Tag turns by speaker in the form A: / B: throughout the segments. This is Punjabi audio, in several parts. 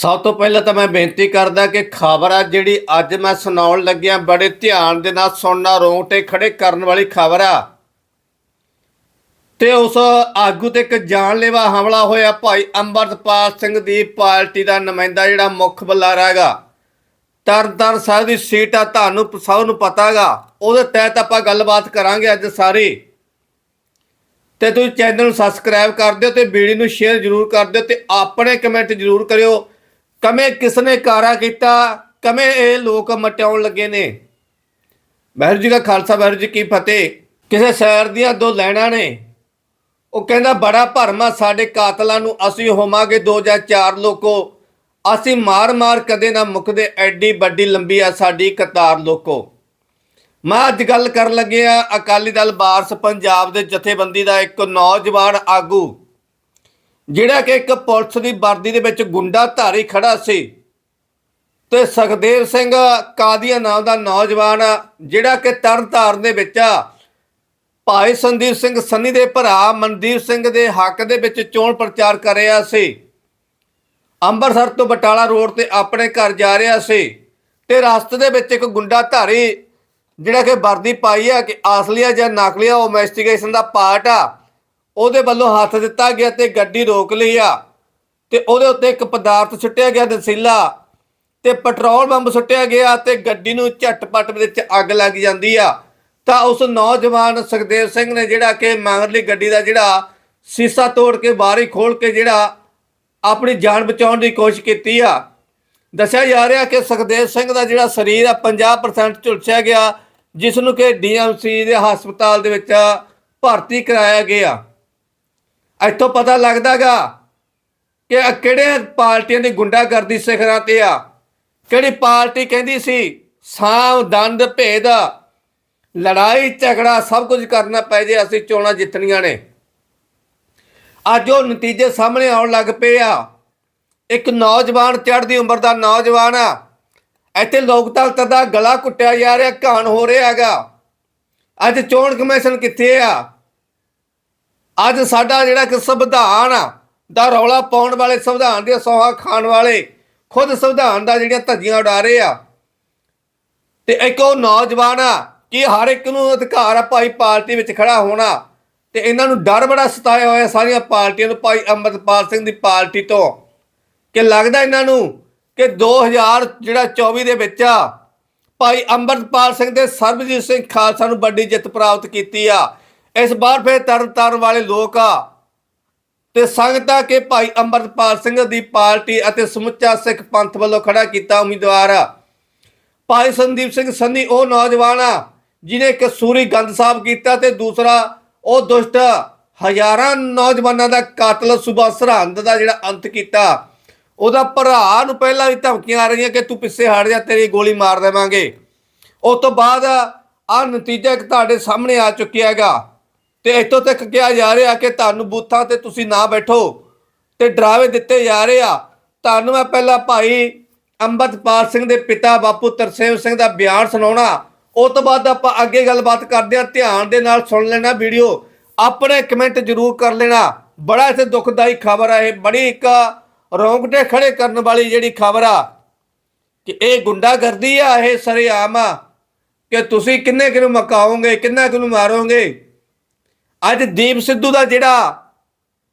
A: ਸਭ ਤੋਂ ਪਹਿਲਾਂ ਤਾਂ ਮੈਂ ਬੇਨਤੀ ਕਰਦਾ ਕਿ ਖਬਰ ਆ ਜਿਹੜੀ ਅੱਜ ਮੈਂ ਸੁਣਾਉਣ ਲੱਗਿਆ, ਬੜੇ ਧਿਆਨ ਦੇ ਨਾਲ ਸੁਣਨਾ, ਰੋਂਗਟੇ ਖੜੇ ਕਰਨ ਵਾਲੀ ਖਬਰ ਆ। ਤੇ ਉਸ ਆਗੂ ਤੇ ਇੱਕ ਜਾਨਲੇਵਾ ਹਮਲਾ ਹੋਇਆ। ਭਾਈ ਅੰਮ੍ਰਿਤਪਾਲ ਸਿੰਘ ਦੀ ਪਾਰਟੀ ਦਾ ਨੁਮਾਇੰਦਾ ਜਿਹੜਾ ਮੁੱਖ ਬੁਲਾਰਾ ਹੈਗਾ। ਤਰਨਤਾਰਨ ਸਾਹਿਬ ਦੀ ਸੀਟ ਆ, ਤੁਹਾਨੂੰ ਸਭ ਨੂੰ ਪਤਾ ਹੈਗਾ। ਉਹਦੇ ਤਹਿਤ ਆਪਾਂ ਗੱਲਬਾਤ ਕਰਾਂਗੇ ਅੱਜ ਸਾਰੀ। ਤੇ ਤੁਸੀਂ ਚੈਨਲ ਨੂੰ ਸਬਸਕ੍ਰਾਈਬ ਕਰ ਦਿਓ ਤੇ ਵੀਡੀਓ ਨੂੰ ਸ਼ੇਅਰ ਜ਼ਰੂਰ ਕਰ ਦਿਓ ਤੇ ਆਪਣੇ ਕਮੈਂਟ ਜ਼ਰੂਰ ਕਰਿਓ। ਕਮੇ ਕਿਸਨੇ ਕਾਰਾ ਕੀਤਾ, ਕਮੇ ਇਹ ਲੋਕ ਮਟਿਆਉਣ ਲੱਗੇ ਨੇ। ਵਾਹਿਗੁਰੂ ਜੀ ਦਾ ਖਾਲਸਾ ਵਾਹਿਗੁਰੂ ਜੀ ਕੀ ਫਤਿਹ। ਕਿਸੇ ਸ਼ਹਿਰ ਦੀਆਂ ਦੋ ਲੈਣਾਂ ਨੇ। ਉਹ ਕਹਿੰਦਾ, ਬੜਾ ਭਰਮਾ ਸਾਡੇ ਕਾਤਲਾਂ ਨੂੰ, ਅਸੀਂ ਹੋਵਾਂਗੇ ਦੋ ਜਾਂ ਚਾਰ ਲੋਕੋ। ਅਸੀਂ ਮਾਰ-ਮਾਰ ਕਦੇ ਨਾ ਮੁੱਕਦੇ, ਐਡੀ ਵੱਡੀ ਲੰਬੀ ਆ ਸਾਡੀ ਕਤਾਰ ਲੋਕੋ। ਮੈਂ ਅੱਜ ਗੱਲ ਕਰਨ ਲੱਗਿਆ, ਅਕਾਲੀ ਦਲ ਬਾਰਸ ਪੰਜਾਬ ਦੇ ਜਥੇਬੰਦੀ ਦਾ ਇੱਕ ਨੌਜਵਾਨ ਆਗੂ। ਜਿਹੜਾ ਕਿ ਇੱਕ ਪੁਲਿਸ ਦੀ ਵਰਦੀ ਦੇ ਵਿੱਚ ਗੁੰਡਾ ਧਾਰੀ ਖੜਾ ਸੀ। ਤੇ ਸੁਖਦੇਵ ਸਿੰਘ ਕਾਦੀਆ ਨਾਮ ਦਾ ਨੌਜਵਾਨ, ਜਿਹੜਾ ਕਿ ਤਰਨਤਾਰਨ ਦੇ ਵਿੱਚ ਭਾਈ ਸੰਦੀਪ ਸਿੰਘ ਸੰਨੀ ਦੇ ਭਰਾ ਮਨਦੀਪ ਸਿੰਘ ਦੇ ਹੱਕ ਦੇ ਵਿੱਚ ਚੋਣ ਪ੍ਰਚਾਰ ਕਰ ਰਿਹਾ ਸੀ। ਅੰਮ੍ਰਿਤਸਰ ਤੋਂ ਬਟਾਲਾ ਰੋਡ ਤੇ ਆਪਣੇ ਘਰ ਜਾ ਰਿਹਾ ਸੀ। ਤੇ ਰਸਤੇ ਦੇ ਵਿੱਚ ਇੱਕ ਗੁੰਡਾ ਧਾਰੀ, ਜਿਹੜਾ ਕਿ ਵਰਦੀ ਪਾਈ ਆ ਕਿ ਅਸਲੀਆ ਜਾਂ ਨਕਲੀਆ ਉਹ ਇਨਵੈਸਟੀਗੇਸ਼ਨ ਦਾ ਪਾਰਟ ਆ। ਉਹਦੇ ਵੱਲੋਂ ਹੱਥ ਦਿੱਤਾ ਗਿਆ ਤੇ ਗੱਡੀ ਰੋਕ ਲਈ ਆ। ਤੇ ਉਹਦੇ ਉੱਤੇ ਇੱਕ ਪਦਾਰਥ ਸੁੱਟਿਆ ਗਿਆ ਦਸੀਲਾ ਤੇ ਪੈਟਰੋਲ ਬੰਬ ਸੁੱਟਿਆ ਗਿਆ ਤੇ ਗੱਡੀ ਨੂੰ ਝਟਪਟ ਵਿੱਚ ਅੱਗ ਲੱਗ ਜਾਂਦੀ ਆ। ਤਾਂ ਉਸ ਨੌਜਵਾਨ ਸੁਖਦੇਵ ਸਿੰਘ ਨੇ ਜਿਹੜਾ ਕਿ ਮਗਰਲੀ ਗੱਡੀ ਦਾ ਜਿਹੜਾ ਸੀਸਾ ਤੋੜ ਕੇ ਬਾਰੀ ਖੋਲ ਕੇ ਜਿਹੜਾ ਆਪਣੀ ਜਾਨ ਬਚਾਉਣ ਦੀ ਕੋਸ਼ਿਸ਼ ਕੀਤੀ ਆ। ਦੱਸਿਆ ਜਾ ਰਿਹਾ ਕਿ ਸੁਖਦੇਵ ਸਿੰਘ ਦਾ ਜਿਹੜਾ ਸਰੀਰ ਆ 50% ਝੁਲਸਿਆ ਗਿਆ, ਜਿਸ ਨੂੰ ਕਿ ਡੀਐਮਸੀ ਦੇ ਹਸਪਤਾਲ ਦੇ ਵਿੱਚ ਭਰਤੀ ਕਰਾਇਆ ਗਿਆ। ਇੱਥੋਂ ਪਤਾ ਲੱਗਦਾਗਾ ਕਿ ਇਹ ਕਿਹੜੇ ਪਾਰਟੀਆਂ ਦੀ ਗੁੰਡਾਗਰਦੀ ਸਿਖਰਾਂ ਤੇ ਆ। ਕਿਹੜੀ ਪਾਰਟੀ ਕਹਿੰਦੀ ਸੀ, ਸਾਮ, ਦੰਦ, ਭੇਦ, ਲੜਾਈ, ਝਗੜਾ, ਸਭ ਕੁਝ ਕਰਨਾ ਪੈ ਜੇ, ਅਸੀਂ ਚੋਣਾਂ ਜਿੱਤਣੀਆਂ ਨੇ। ਅੱਜ ਉਹ ਨਤੀਜੇ ਸਾਹਮਣੇ ਆਉਣ ਲੱਗ ਪਏ ਆ। ਇੱਕ ਨੌਜਵਾਨ ਚੜ੍ਹਦੀ ਉਮਰ ਦਾ ਨੌਜਵਾਨ ਆ। ਇੱਥੇ ਲੋਕਤੰਤਰ ਦਾ ਗਲਾ ਕੁੱਟਿਆ ਜਾ ਰਿਹਾ, ਘਾਣ ਹੋ ਰਿਹਾ ਹੈਗਾ। ਅੱਜ ਚੋਣ ਕਮਿਸ਼ਨ ਕਿੱਥੇ ਆ? ਅੱਜ ਸਾਡਾ ਜਿਹੜਾ ਕਿ ਸੰਵਿਧਾਨ ਆ, ਦਾ ਰੌਲਾ ਪਾਉਣ ਵਾਲੇ ਸੰਵਿਧਾਨ ਦੇ ਸੋਹਾ ਖਾਣ ਵਾਲੇ, ਖੁਦ ਸੰਵਿਧਾਨ ਦਾ ਜਿਹੜੀਆਂ ਧੱਜੀਆਂ ਉਡਾ ਰਹੇ ਆ। ਤੇ ਇੱਕ ਉਹ ਨੌਜਵਾਨ ਆ, ਕਿ ਹਰ ਇੱਕ ਨੂੰ ਅਧਿਕਾਰ ਆ ਭਾਈ ਪਾਰਟੀ ਵਿੱਚ ਖੜਾ ਹੋਣਾ, ਤੇ ਇਹਨਾਂ ਨੂੰ ਡਰ ਬੜਾ ਸਤਾਇਆ ਹੋਇਆ ਸਾਰੀਆਂ ਪਾਰਟੀਆਂ ਨੂੰ, ਭਾਈ ਅੰਮ੍ਰਿਤਪਾਲ ਸਿੰਘ ਦੀ ਪਾਰਟੀ ਤੋਂ। ਕਿ ਲੱਗਦਾ ਇਹਨਾਂ ਨੂੰ ਕਿ 2000 ਜਿਹੜਾ 24 ਦੇ ਵਿੱਚ ਆ, ਭਾਈ ਅੰਮ੍ਰਿਤਪਾਲ ਸਿੰਘ ਦੇ ਸਰਬਜੀਤ ਸਿੰਘ ਖਾਲਸਾ ਨੂੰ ਵੱਡੀ ਜਿੱਤ ਪ੍ਰਾਪਤ ਕੀਤੀ ਆ। ਇਸ ਵਾਰ ਫਿਰ ਤਰਨ ਤਾਰਨ ਵਾਲੇ ਲੋਕ ਆ। ਤੇ ਸੰਗਤਾਂ ਕਿ ਭਾਈ ਅੰਮ੍ਰਿਤਪਾਲ ਸਿੰਘ ਦੀ ਪਾਰਟੀ ਅਤੇ ਸਮੁੱਚਾ ਸਿੱਖ ਪੰਥ ਵੱਲੋਂ ਖੜਾ ਕੀਤਾ ਉਮੀਦਵਾਰ। ਭਾਈ ਸੰਦੀਪ ਸਿੰਘ ਸੰਨੀ, ਉਹ ਨੌਜਵਾਨ ਆ ਜਿਨੇ ਕਸੂਰੀ ਗੰਦ ਸਾਹਿਬ ਕੀਤਾ ਤੇ ਦੂਸਰਾ ਉਹ ਦੁਸ਼ਟ ਹਜ਼ਾਰਾਂ ਨੌਜਵਾਨਾਂ ਦਾ ਕਾਤਲ ਸੁਬਾ ਸਰਹੰਦ ਦਾ ਜਿਹੜਾ ਅੰਤ ਕੀਤਾ। ਉਹਦਾ ਭਰਾ ਨੂੰ ਪਹਿਲਾਂ ਵੀ ਧਮਕੀਆਂ ਆ ਰਹੀਆਂ ਕਿ ਤੂੰ ਪਿੱਛੇ ਹਟ ਜਾ, ਤੇਰੀ ਗੋਲੀ ਮਾਰ ਦੇਵਾਂਗੇ। ਉਸ ਤੋਂ ਬਾਅਦ ਆ ਨਤੀਜਾ ਇੱਕ ਤੁਹਾਡੇ ਸਾਹਮਣੇ ਆ ਚੁੱਕਿਆ ਹੈਗਾ। ਤੇ ਇੱਥੋਂ ਤੱਕ ਕਿਹਾ ਜਾ ਰਿਹਾ ਕਿ ਤੁਹਾਨੂੰ ਬੂਥਾਂ ਤੇ ਤੁਸੀਂ ਨਾ ਬੈਠੋ ਤੇ ਡਰਾਵੇ ਦਿੱਤੇ ਜਾ ਰਹੇ ਆ। ਤੁਹਾਨੂੰ ਮੈਂ ਪਹਿਲਾਂ ਭਾਈ ਅੰਮ੍ਰਿਤਪਾਲ ਸਿੰਘ ਦੇ ਪਿਤਾ ਬਾਪੂ ਤਰਸੇਮ ਸਿੰਘ ਦਾ ਬਿਆਨ ਸੁਣਾਉਣਾ। ਉਸ ਤੋਂ ਬਾਅਦ ਆਪਾਂ ਅੱਗੇ ਗੱਲਬਾਤ ਕਰਦੇ ਹਾਂ। ਧਿਆਨ ਦੇ ਨਾਲ ਸੁਣ ਲੈਣਾ ਵੀਡੀਓ। ਆਪਣੇ ਕਮੈਂਟ ਜ਼ਰੂਰ ਕਰ ਲੈਣਾ। ਬੜਾ ਇਥੇ ਦੁਖਦਾਈ ਖਬਰ ਆ ਇਹ। ਬੜੀ ਇੱਕ ਰੌਂਗਟੇ ਖੜੇ ਕਰਨ ਵਾਲੀ ਜਿਹੜੀ ਖਬਰ ਆ ਕਿ ਇਹ ਗੁੰਡਾਗਰਦੀ ਆ, ਇਹ ਸਰੇਆਮ ਆ ਕਿ ਤੁਸੀਂ ਕਿੰਨੇ ਕਿਨੂੰ ਮਕਾਓਗੇ, ਕਿੰਨਾ ਕਿਨੂੰ ਮਾਰੋਗੇ? ਅੱਜ ਦੀਪ ਸਿੱਧੂ ਦਾ ਜਿਹੜਾ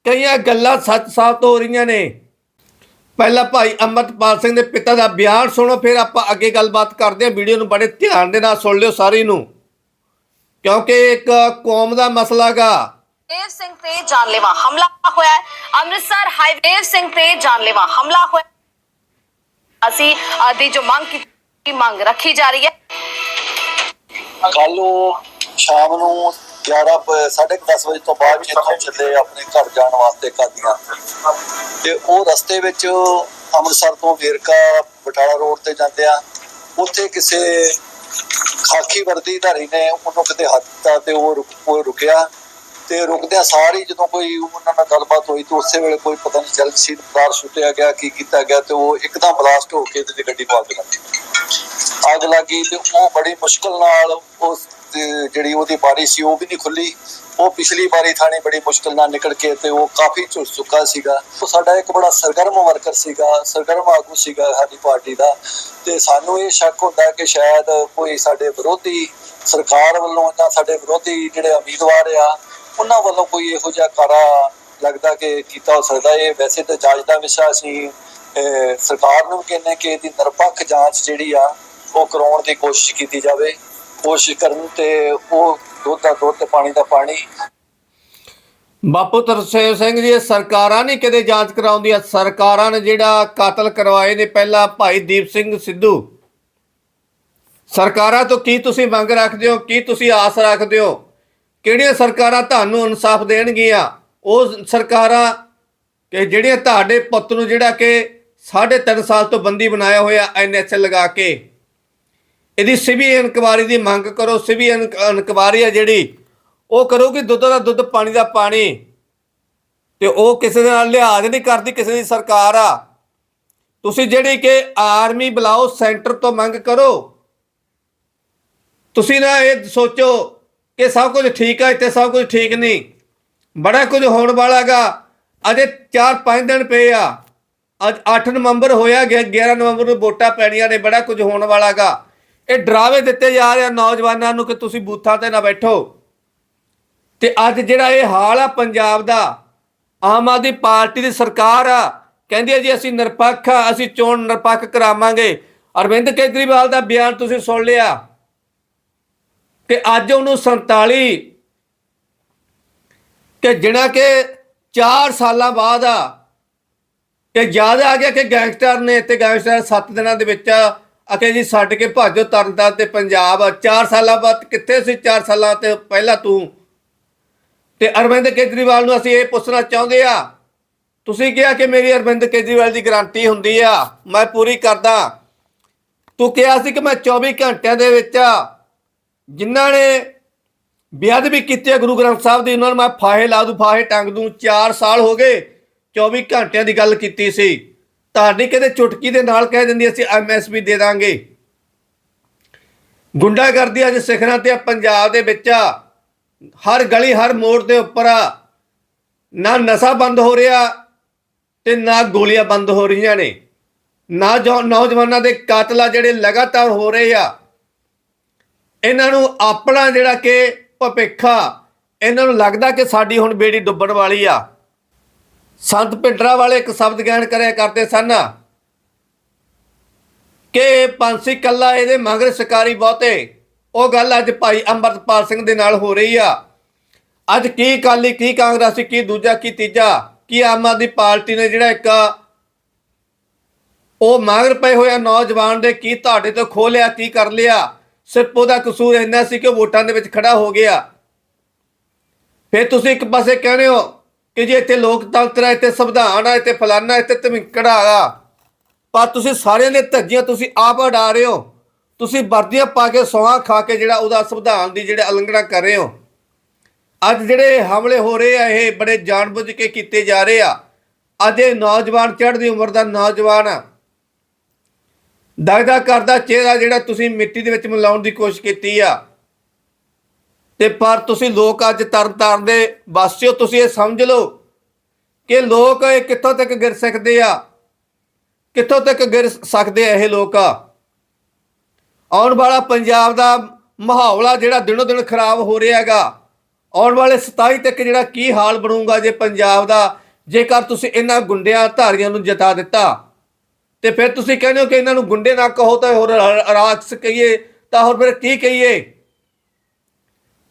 A: ਕਈਆਂ ਗੱਲਾਂ ਸੱਚ ਸਾਬਤ ਹੋ ਰਹੀਆਂ ਨੇ। ਪਹਿਲਾਂ ਭਾਈ ਅੰਮ੍ਰਿਤਪਾਲ ਸਿੰਘ ਦੇ ਪਿਤਾ ਦਾ ਬਿਆਨ ਸੁਣੋ ਫਿਰ ਆਪਾਂ ਅੱਗੇ ਗੱਲਬਾਤ ਕਰਦੇ ਹਾਂ। ਵੀਡੀਓ ਨੂੰ ਬੜੇ ਧਿਆਨ ਦੇ ਨਾਲ ਸੁਣ ਲਿਓ ਸਾਰੀ ਨੂੰ। ਕਿਉਂਕਿ ਇੱਕ ਕੌਮ ਦਾ ਮਸਲਾ ਗਾ
B: ਦੇਵ ਸਿੰਘ ਤੇ ਜਾਨਲੇਵਾ ਹਮਲਾ ਹੋਇਆ ਅੰਮ੍ਰਿਤਸਰ ਹਾਈਵੇ ਦੇਵ ਸਿੰਘ ਤੇ ਜਾਨਲੇਵਾ ਹਮਲਾ ਹੋਇਆ ਅਸੀਂ ਅ, ਦੀ ਜੋ ਮੰਗ ਕੀਤੀ ਮੰਗ ਰੱਖੀ ਜਾ ਰਹੀ ਹੈ।
C: ਕੱਲ ਨੂੰ ਸ਼ਾਮ ਨੂੰ 11 ਪ- ਸਾਢੇ ਕੁ ਦਸ ਵਜੇ ਤੋਂ ਬਾਅਦ ਇੱਥੋਂ ਚੱਲੇ ਆਪਣੇ ਘਰ ਜਾਣ ਵਾਸਤੇ ਕਾਦੀਆਂ ਤੇ ਉਹ ਰਸਤੇ ਵਿੱਚ ਅੰਮ੍ਰਿਤਸਰ ਤੋਂ ਵੇਰਕਾ ਬਟਾਲਾ ਰੋਡ ਤੇ ਜਾਂਦੇ ਆ। ਉੱਥੇ ਕਿਸੇ ਖਾਕੀ ਵਰਦੀ ਧਾਰੀ ਨੇ ਉਹਨੂੰ ਕਿਤੇ ਹੱਥ ਦਿੱਤਾ ਤੇ ਉਹ ਰੁਕਿਆ। ਤੇ ਰੁਕਦਿਆਂ ਸਾਰੀ ਜਦੋਂ ਕੋਈ ਉਹਨਾਂ ਨਾਲ ਗੱਲਬਾਤ ਹੋਈ ਤਾਂ ਉਸੇ ਵੇਲੇ ਕੋਈ ਪਤਾ ਨਹੀਂ ਚੱਲ ਸੀ ਕਾਰ ਸੁੱਟਿਆ ਗਿਆ, ਕੀ ਕੀਤਾ ਗਿਆ ਤੇ ਉਹ ਇੱਕਦਮ ਬਲਾਸਟ ਹੋ ਕੇ ਤੇ ਗੱਡੀ ਨੂੰ ਅੱਗ ਲੱਗ ਗਈ ਅੱਗ ਲੱਗੀ ਤੇ ਉਹ ਬੜੀ ਮੁਸ਼ਕਲ ਨਾਲ ਉਸ ਜਿਹੜੀ ਉਹਦੀ ਬਾਰੀ ਸੀ, ਉਹ ਵੀ ਨਹੀਂ ਖੁੱਲੀ। ਉਹ ਪਿਛਲੀ ਵਾਰੀ ਥਾਣੀ ਬੜੀ ਮੁਸ਼ਕਲ ਨਾਲ ਨਿਕਲ ਕੇ ਤੇ ਉਹ ਕਾਫੀ ਝੁੱਸ ਚੁੱਕਾ ਸੀਗਾ। ਉਹ ਸਾਡਾ ਇੱਕ ਬੜਾ ਸਰਗਰਮ ਵਰਕਰ ਸੀਗਾ, ਸਰਗਰਮ ਆਗੂ ਸੀਗਾ ਸਾਡੀ ਪਾਰਟੀ ਦਾ। ਤੇ ਸਾਨੂੰ ਇਹ ਸ਼ੱਕ ਹੁੰਦਾ ਕਿ ਸ਼ਾਇਦ ਕੋਈ ਸਾਡੇ ਵਿਰੋਧੀ ਸਰਕਾਰ ਵੱਲੋਂ ਜਾਂ ਸਾਡੇ ਵਿਰੋਧੀ ਜਿਹੜੇ ਉਮੀਦਵਾਰ ਆ, ਉਹਨਾਂ ਵੱਲੋਂ ਕੋਈ ਇਹੋ ਜਿਹਾ ਕਾਰਾ ਲੱਗਦਾ ਕਿ ਕੀਤਾ ਹੋ ਸਕਦਾ। ਇਹ ਵੈਸੇ ਤਾਂ ਜਾਂਚ ਦਾ ਵਿਸ਼ਾ ਅਸੀਂ ਸਰਕਾਰ ਨੂੰ ਕਹਿੰਦੇ ਕਿ ਇਹਦੀ ਨਿਰਪੱਖ ਜਾਂਚ ਜਿਹੜੀ ਆ, ਉਹ ਕਰਾਉਣ ਦੀ ਕੋਸ਼ਿਸ਼ ਕੀਤੀ ਜਾਵੇ। ਕੋਸ਼ਿਸ਼ ਕਰਨ ਤੇ ਉਹ ਦੁੱਧ ਦਾ ਦੁੱਧ ਤੇ ਪਾਣੀ ਦਾ ਪਾਣੀ।
A: ਬਾਪੂ ਤਰਸੇਮ ਸਿੰਘ ਜੀ ਸਰਕਾਰਾਂ ਨਹੀਂ ਕਦੇ ਜਾਂਚ ਕਰਾਉਂਦੀਆਂ। ਸਰਕਾਰਾਂ ਨੇ ਜਿਹੜਾ ਕਤਲ ਕਰਵਾਏ ਨੇ, ਪਹਿਲਾ ਭਾਈ ਦੀਪ ਸਿੰਘ ਸਿੱਧੂ। ਸਰਕਾਰਾਂ ਤੋਂ ਕੀ ਤੁਸੀਂ ਮੰਗ ਰੱਖਦੇ ਹੋ? ਕੀ ਤੁਸੀਂ ਆਸ ਰੱਖਦੇ ਹੋ? ਕਿਹੜੀਆਂ ਸਰਕਾਰਾਂ ਤੁਹਾਨੂੰ ਇਨਸਾਫ ਦੇਣਗੀਆਂ? ਉਹ ਸਰਕਾਰਾਂ ਕਿ ਜਿਹੜੀਆਂ ਤੁਹਾਡੇ ਪੁੱਤ ਨੂੰ ਜਿਹੜਾ ਕਿ 3.5 ਸਾਲ ਤੋਂ ਬੰਦੀ ਬਣਾਇਆ ਹੋਇਆ ਐਨਐਚ ਲਗਾ ਕੇ ਇਹਦੀ ਸਿਵੀ ਇਨਕੁਆਰੀ ਦੀ ਮੰਗ ਕਰੋ, ਸਿਵੀ ਇਨਕੁਆਰੀ ਆ ਜਿਹੜੀ, ਉਹ ਕਰੋ ਕਿ ਦੁੱਧ ਦਾ ਦੁੱਧ, ਪਾਣੀ ਦਾ ਪਾਣੀ। ਤੇ ਉਹ ਕਿਸੇ ਦੇ ਨਾਲ ਲਿਹਾਜ਼ ਨਹੀਂ ਕਰਦੀ, ਕਿਸੇ ਦੀ ਸਰਕਾਰ ਆ। ਤੁਸੀਂ ਜਿਹੜੀ ਕਿ ਆਰਮੀ ਬੁਲਾਓ, ਸੈਂਟਰ ਤੋਂ ਮੰਗ ਕਰੋ। ਤੁਸੀਂ ਨਾ ਇਹ ਸੋਚੋ ਕਿ ਸਭ ਕੁਝ ਠੀਕ ਆ, ਇੱਥੇ ਸਭ ਕੁਝ ਠੀਕ ਨਹੀਂ। ਬੜਾ ਕੁਝ ਹੋਣ ਵਾਲਾਗਾ ਅਜੇ 4-5 ਦਿਨ ਪਏ ਆ। ਅੱਜ 8 ਨਵੰਬਰ ਹੋਇਆ ਗਿਆ 11 ਨਵੰਬਰ ਨੂੰ ਵੋਟਾਂ ਪੈਣੀਆਂ ਨੇ, ਬੜਾ ਕੁਝ ਹੋਣ ਵਾਲਾਗਾ ਇਹ ਡਰਾਵੇ ਦਿੱਤੇ ਜਾ ਰਹੇ ਆ ਨੌਜਵਾਨਾਂ ਨੂੰ ਕਿ ਤੁਸੀਂ ਬੂਥਾਂ ਤੇ ਨਾ ਬੈਠੋ। ਤੇ ਅੱਜ ਜਿਹੜਾ ਇਹ ਹਾਲ ਆ ਪੰਜਾਬ ਦਾ, ਆਮ ਆਦਮੀ ਪਾਰਟੀ ਦੀ ਸਰਕਾਰ ਆ, ਕਹਿੰਦੀ ਹੈ ਜੀ ਅਸੀਂ ਨਿਰਪੱਖ ਆ, ਅਸੀਂ ਚੋਣ ਨਿਰਪੱਖ ਕਰਾਵਾਂਗੇ। ਅਰਵਿੰਦ ਕੇਜਰੀਵਾਲ ਦਾ ਬਿਆਨ ਤੁਸੀਂ ਸੁਣ ਲਿਆ। ਕਿ ਅੱਜ ਉਹਨੂੰ 47 ਕਿ ਜਿਹੜਾ ਕਿ 4 ਸਾਲਾਂ ਬਾਅਦ ਆ, ਕਿ ਯਾਦ ਆ ਗਿਆ ਕਿ ਗੈਂਗਸਟਰ ਨੇ ਤੇ ਗੈਂਗਸਟਰ 7 ਦਿਨਾਂ ਦੇ ਵਿੱਚ ਅਕੇ ਜੀ ਛੱਡ ਕੇ ਭਾਜੋ ਤਰਨਤਾਰਨ ਤੇ ਪੰਜਾਬ। 4 ਸਾਲਾਂ ਬਾਅਦ ਕਿੱਥੇ ਸੀ? 4 ਸਾਲਾਂ ਤੇ ਪਹਿਲਾਂ ਤੂੰ। ਤੇ ਅਰਵਿੰਦ ਕੇਜਰੀਵਾਲ ਨੂੰ ਅਸੀਂ ਇਹ ਪੁੱਛਣਾ ਚਾਹੁੰਦੇ ਆ, ਤੁਸੀਂ ਕਿਹਾ ਕਿ ਮੇਰੀ ਅਰਵਿੰਦ ਕੇਜਰੀਵਾਲ ਦੀ ਗਾਰੰਟੀ ਹੁੰਦੀ ਆ, ਮੈਂ ਪੂਰੀ ਕਰਦਾ। ਤੂੰ ਕਿਹਾ ਸੀ ਕਿ ਮੈਂ 24 ਘੰਟਿਆਂ ਦੇ ਵਿੱਚ ਜਿਨ੍ਹਾਂ ਨੇ ਬੇਅਦਬੀ ਕੀਤੀ ਹੈ ਗੁਰੂ ਗ੍ਰੰਥ ਸਾਹਿਬ ਦੀ, ਉਹਨਾਂ ਨੂੰ ਮੈਂ ਫਾਹੇ ਲਾ ਦੂੰ, ਫਾਹੇ ਟੰਗ ਦੂੰ। 4 ਸਾਲ ਹੋ ਗਏ 24 ਘੰਟਿਆਂ ਦੀ ਗੱਲ ਕੀਤੀ ਸੀ। ਤੁਹਾਡੀ ਕਿਤੇ ਚੁਟਕੀ ਦੇ ਨਾਲ ਕਹਿ ਦਿੰਦੀ, ਅਸੀਂ ਐਮਐਸਪੀ ਦੇ ਦਾਂਗੇ। ਗੁੰਡਾਗਰਦੀ ਅੱਜ ਸਿਖਰਾਂ ਤੇ ਆ, ਪੰਜਾਬ ਦੇ ਵਿੱਚ ਆ। ਹਰ ਗਲੀ, ਹਰ ਮੋੜ ਦੇ ਉੱਪਰ ਆ। ਨਾ ਨਸ਼ਾ ਬੰਦ ਹੋ ਰਿਹਾ ਤੇ ਨਾ ਗੋਲੀਆਂ ਬੰਦ ਹੋ ਰਹੀਆਂ ਨੇ। ਨਾ ਜੋ ਨੌਜਵਾਨਾਂ ਦੇ ਕਾਤਲ ਆ ਜਿਹੜੇ ਲਗਾਤਾਰ ਹੋ ਰਹੇ ਆ। ਇਹਨਾਂ ਨੂੰ ਆਪਣਾ ਜਿਹੜਾ ਕਿ ਭਪਿੱਖਾ ਇਹਨਾਂ ਨੂੰ ਲੱਗਦਾ ਕਿ ਸਾਡੀ ਹੁਣ ਬੇੜੀ ਡੁੱਬਣ ਵਾਲੀ ਆ। ਸੰਤ ਪਿੰਡਰਾ ਵਾਲੇ ਇੱਕ ਸ਼ਬਦ ਗਹਿਣ ਕਰਿਆ ਕਰਦੇ ਸਨ। ਕਿ ਪੰਛੀ ਕੱਲਾ ਇਹਦੇ ਮਗਰ ਸ਼ਿਕਾਰੀ ਬਹੁਤੇ। ਉਹ ਗੱਲ ਅੱਜ ਭਾਈ ਅੰਮ੍ਰਿਤਪਾਲ ਸਿੰਘ ਦੇ ਨਾਲ ਹੋ ਰਹੀ ਆ। ਅੱਜ ਕੀ ਅਕਾਲੀ ਕੀ ਕਾਂਗਰਸੀ, ਕੀ ਦੂਜਾ, ਕੀ ਤੀਜਾ, ਕੀ ਆਮ ਆਦਮੀ ਪਾਰਟੀ ਨੇ ਜਿਹੜਾ ਇੱਕ ਉਹ ਮਗਰ ਪਏ ਹੋਇਆ ਨੌਜਵਾਨ ਦੇ ਕੀ ਤੁਹਾਡੇ ਤੋਂ ਖੋ ਲਿਆ, ਕੀ ਕਰ ਲਿਆ। ਸਿਰਫ ਉਹਦਾ ਕਸੂਰ ਇੰਨਾ ਸੀ ਕਿ ਉਹ ਵੋਟਾਂ ਦੇ ਵਿੱਚ ਖੜਾ ਹੋ ਗਿਆ। ਫਿਰ ਤੁਸੀਂ ਇੱਕ ਪਾਸੇ ਕਹਿੰਦੇ ਹੋ ਕਿ ਜੇ ਇੱਥੇ ਲੋਕਤੰਤਰ ਹੈ, ਇੱਥੇ ਸੰਵਿਧਾਨ ਹੈ, ਇੱਥੇ ਫਲਾਨਾ, ਇੱਥੇ ਧਮਿਕੜਾ ਆ। ਪਰ ਤੁਸੀਂ ਸਾਰਿਆਂ ਦੇ ਧੱਜੀਆਂ, ਤੁਸੀਂ ਆਪ ਉਡਾ ਰਹੇ ਹੋ। ਤੁਸੀਂ ਵਰਦੀਆਂ ਪਾ ਕੇ ਸੌਹਾਂ ਖਾ ਕੇ ਜਿਹੜਾ ਉਹਦਾ ਸੰਵਿਧਾਨ ਦੀ ਜਿਹੜੇ ਉਲੰਘਣਾ ਕਰ ਰਹੇ ਹੋ। ਅੱਜ ਜਿਹੜੇ ਹਮਲੇ ਹੋ ਰਹੇ ਆ, ਇਹ ਬੜੇ ਜਾਣਬੁੱਝ ਕੇ ਕੀਤੇ ਜਾ ਰਹੇ ਆ। ਅੱਜ ਇਹ ਨੌਜਵਾਨ ਚੜ੍ਹਦੀ ਉਮਰ ਦਾ ਨੌਜਵਾਨ ਆ। ਦਗਦਾ ਕਰਦਾ ਚਿਹਰਾ ਜਿਹੜਾ ਤੁਸੀਂ ਮਿੱਟੀ ਦੇ ਵਿੱਚ ਮਿਲਾਉਣ ਦੀ ਕੋਸ਼ਿਸ਼ ਕੀਤੀ ਆ। ਤੇ ਪਰ ਤੁਸੀਂ ਲੋਕ ਅੱਜ ਤਰਨ ਤਾਰਨ ਦੇ ਵਾਸੀਓ, ਤੁਸੀਂ ਇਹ ਸਮਝ ਲਓ ਕਿ ਲੋਕ ਇਹ ਕਿੱਥੋਂ ਤੱਕ ਗਿਰ ਸਕਦੇ ਆ, ਕਿੱਥੋਂ ਤੱਕ ਗਿਰ ਸਕਦੇ ਆ ਇਹ ਲੋਕ ਆਉਣ ਵਾਲਾ ਪੰਜਾਬ ਦਾ ਮਾਹੌਲ ਆ ਜਿਹੜਾ ਦਿਨੋ ਦਿਨ ਖਰਾਬ ਹੋ ਰਿਹਾ ਹੈਗਾ। ਆਉਣ ਵਾਲੇ 27 ਤੱਕ ਜਿਹੜਾ ਕੀ ਹਾਲ ਬਣੂਗਾ ਜੇ ਪੰਜਾਬ ਦਾ, ਜੇਕਰ ਤੁਸੀਂ ਇਹਨਾਂ ਗੁੰਡਿਆਂ ਧਾਰੀਆਂ ਨੂੰ ਜਿਤਾ ਦਿੱਤਾ, ਤੇ ਫਿਰ ਤੁਸੀਂ ਕਹਿੰਦੇ ਹੋ ਕਿ ਇਹਨਾਂ ਨੂੰ ਗੁੰਡੇ ਨਾ ਕਹੋ ਤਾਂ ਹੋਰ ਰਾ- ਕਹੀਏ, ਤਾਂ ਹੋਰ ਫਿਰ ਕੀ ਕਹੀਏ?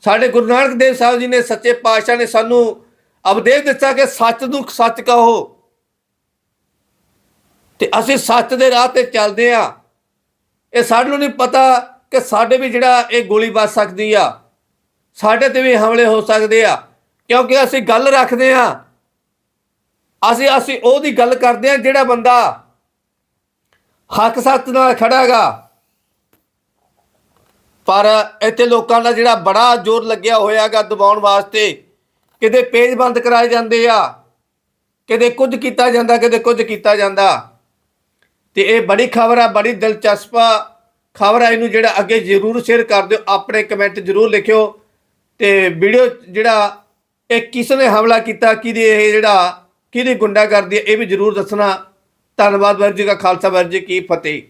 A: ਸਾਡੇ ਗੁਰੂ ਨਾਨਕ ਦੇਵ ਸਾਹਿਬ ਜੀ ਨੇ ਸੱਚੇ ਪਾਤਸ਼ਾਹ ਨੇ ਸਾਨੂੰ ਅਪਦੇਸ਼ ਦਿੱਤਾ ਕਿ ਸੱਚ ਨੂੰ ਸੱਚ ਕਹੋ। ਤੇ ਅਸੀਂ ਸੱਚ ਦੇ ਰਾਹ ਤੇ ਚੱਲਦੇ ਆ ਇਹ ਸਾਨੂੰ ਨਹੀਂ ਪਤਾ ਕਿ ਸਾਡੇ ਵੀ ਜਿਹੜਾ ਇਹ ਗੋਲੀ ਵੱਜ ਸਕਦੀ ਆ, ਸਾਡੇ ਤੇ ਵੀ ਹਮਲੇ ਹੋ ਸਕਦੇ ਆ, ਕਿਉਂਕਿ ਅਸੀਂ ਗੱਲ ਰੱਖਦੇ ਆ ਅਸੀਂ ਅਸੀਂ ਉਹਦੀ ਗੱਲ ਕਰਦੇ ਆ ਜਿਹੜਾ ਬੰਦਾ ਹੱਕ ਸੱਚ ਨਾਲ ਖੜਾਗਾ ਪਰ ਇੱਥੇ ਲੋਕਾਂ ਦਾ ਜਿਹੜਾ ਬੜਾ ਜ਼ੋਰ ਲੱਗਿਆ ਹੋਇਆਗਾ ਦਬਾਉਣ ਵਾਸਤੇ, ਕਿਤੇ ਪੇਜ ਬੰਦ ਕਰਾਏ ਜਾਂਦੇ ਆ, ਕਿਤੇ ਕੁਝ ਕੀਤਾ ਜਾਂਦਾ, ਕਿਤੇ ਕੁਝ ਕੀਤਾ ਜਾਂਦਾ। ਤੇ ਇਹ ਬੜੀ ਖਬਰ ਆ, ਬੜੀ ਦਿਲਚਸਪ ਖਬਰ ਹੈ ਇਹਨੂੰ ਜਿਹੜਾ ਅੱਗੇ ਜ਼ਰੂਰ ਸ਼ੇਅਰ ਕਰ ਦਿਓ, ਆਪਣੇ ਕਮੈਂਟ ਜ਼ਰੂਰ ਲਿਖਿਓ। ਤੇ ਵੀਡੀਓ ਜਿਹੜਾ ਇਹ ਕਿਸ ਨੇ ਹਮਲਾ ਕੀਤਾ, ਕਿਹਦੀ ਇਹ ਜਿਹੜਾ, ਕਿਹਦੀ ਗੁੰਡਾ ਕਰਦੀ ਹੈ ਇਹ ਵੀ ਜ਼ਰੂਰ ਦੱਸਣਾ। ਧੰਨਵਾਦ ਵਾਹਿਗੁਰੂ ਜੀ ਕਾ ਖਾਲਸਾ, ਵਾਹਿਗੁਰੂ ਕੀ ਫਤਿਹ।